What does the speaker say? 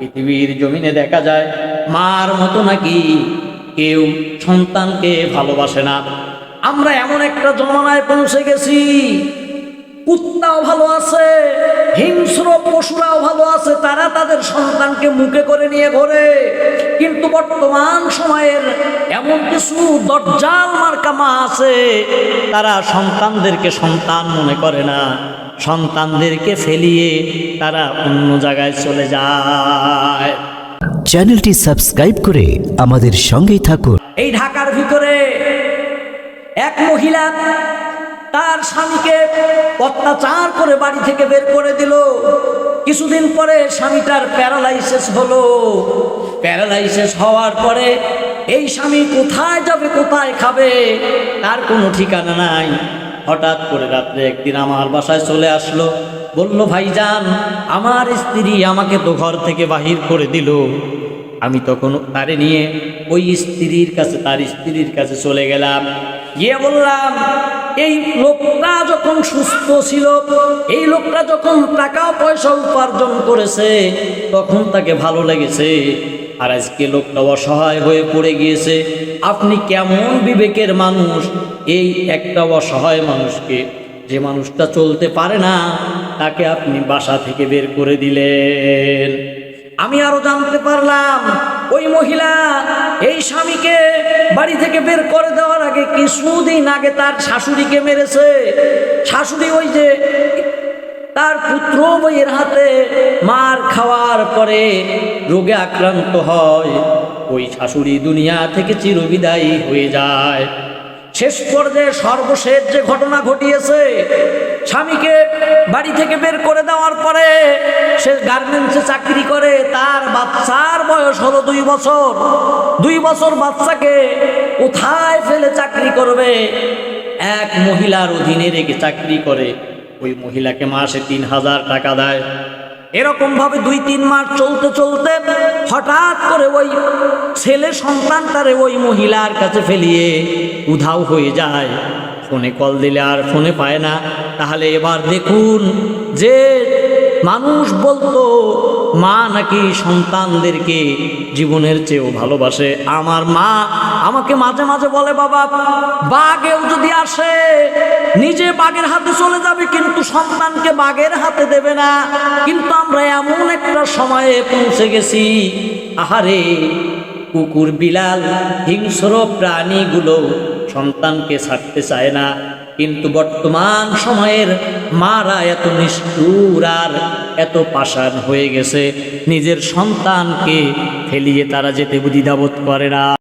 পৃথিবীর জমিনে দেখা যায়, মার মতো নাকি কেউ সন্তানকে ভালোবাসে না। আমরা এমন একটা জমানায় পৌঁছে গেছি, কুত্তাও ভালো আছে, হিংস্র পশুরাও ভালো আছে, তারা তাদের সন্তানকে মুখে করে নিয়ে ঘোরে। কিন্তু বর্তমান সময়ের এমন কিছু দজ্জাল মার্কা মা আছে, তারা সন্তানদেরকে সন্তান মনে করে না। সন্তানদেরকে ফেলিয়ে তারা অন্য জায়গায় চলে যায়। চ্যানেলটি সাবস্ক্রাইব করে আমাদের সঙ্গেই থাকুন। এই ঢাকার ভিতরে এক মহিলা তার স্বামীকে অত্যাচার করে বাড়ি থেকে বের করে দিল। কিছুদিন পরে স্বামীটার প্যারালাইসিস হলো। প্যারালাইসিস হওয়ার পরে এই স্বামী কোথায় যাবে কোথায় খাবে তার কোনো ঠিকানা নাই। হঠাৎ করে রাত্রে একদিন আমার বাসায় চলে আসলো। বলল, ভাইজান, আমার স্ত্রী আমাকে তো ঘর থেকে বাহির করে দিল। আমি তখন তারে নিয়ে ওই স্ত্রীর কাছে, তার স্ত্রীর কাছে চলে গেলাম। গিয়ে বললাম, এই লোকটা যখন সুস্থ ছিল, এই লোকটা যখন টাকা পয়সা উপার্জন করেছে, তখন তাকে ভালো লেগেছে। আর আজকে লোকটা অসহায় হয়ে পড়ে গিয়েছে। আপনি কেমন বিবেকের মানুষ? এই একটা অসহায় মানুষকে যে মানুষটা চলতে পারে না, তাকে আপনি বাসা থেকে বের করে দিলেন। আমি আরও জানতে পারলাম, ওই মহিলা এই স্বামীকে বাড়ি থেকে বের করে দেওয়ার আগে কিছুদিন আগে তার শাশুড়িকে মেরেছে। শাশুড়ি ওই যে তার পুত্র বইয়ের হাতে মার খাওয়ার পরে রোগে আক্রান্ত হয়। ওই শাশুড়ি দুনিয়া থেকে চিরবিদায়ী হয়ে যায়। শেষ পর্যায়ে সর্বশেষ যে ঘটনা ঘটিয়েছে, স্বামীকে বাড়ি থেকে বের করে দেওয়ার পরে সে গার্মেন্টসে চাকরি করে, তার বাচ্চার বয়স হলো দুই বছর। দুই বছর বাচ্চাকে কোথায় ফেলে চাকরি করবে? এক মহিলার অধীনে রেখে চাকরি করে। ওই মহিলাকে মাসে তিন হাজার টাকা দেয়। এরকম ভাবে দুই, তিন মাস চলতে চলতে হঠাৎ করে ওই ছেলে সন্তানটারে ওই মহিলার কাছে ফেলিয়ে উধাও হয়ে যায়। ফোনে কল দিলে আর ফোনে পায় না। তাহলে এবার দেখুন যে মানুষ বলতো মা নাকি সন্তানদেরকে জীবনের চেয়েও ভালোবাসে? আমার মা আমাকে মাঝে মাঝে বলে, বাবা, বাঘেও যদি আসে, নিজে বাঘের হাতে চলে যাবে, কিন্তু সন্তানকে বাঘের হাতে দেবে না। কিন্তু আমরা এমন একটা সময়ে পৌঁছে গেছি। আহারে, কুকুর, বিলাল, হিংস্র প্রাণীগুলো সন্তানকে ছাড়তে চায় না। কিন্তু বর্তমান সময়ের মারা এত নিষ্ঠুর আর এত পাষাণ হয়ে গেছে, নিজের সন্তানকে ফেলিয়ে তারা যেতে দ্বিধাবোধ করে না।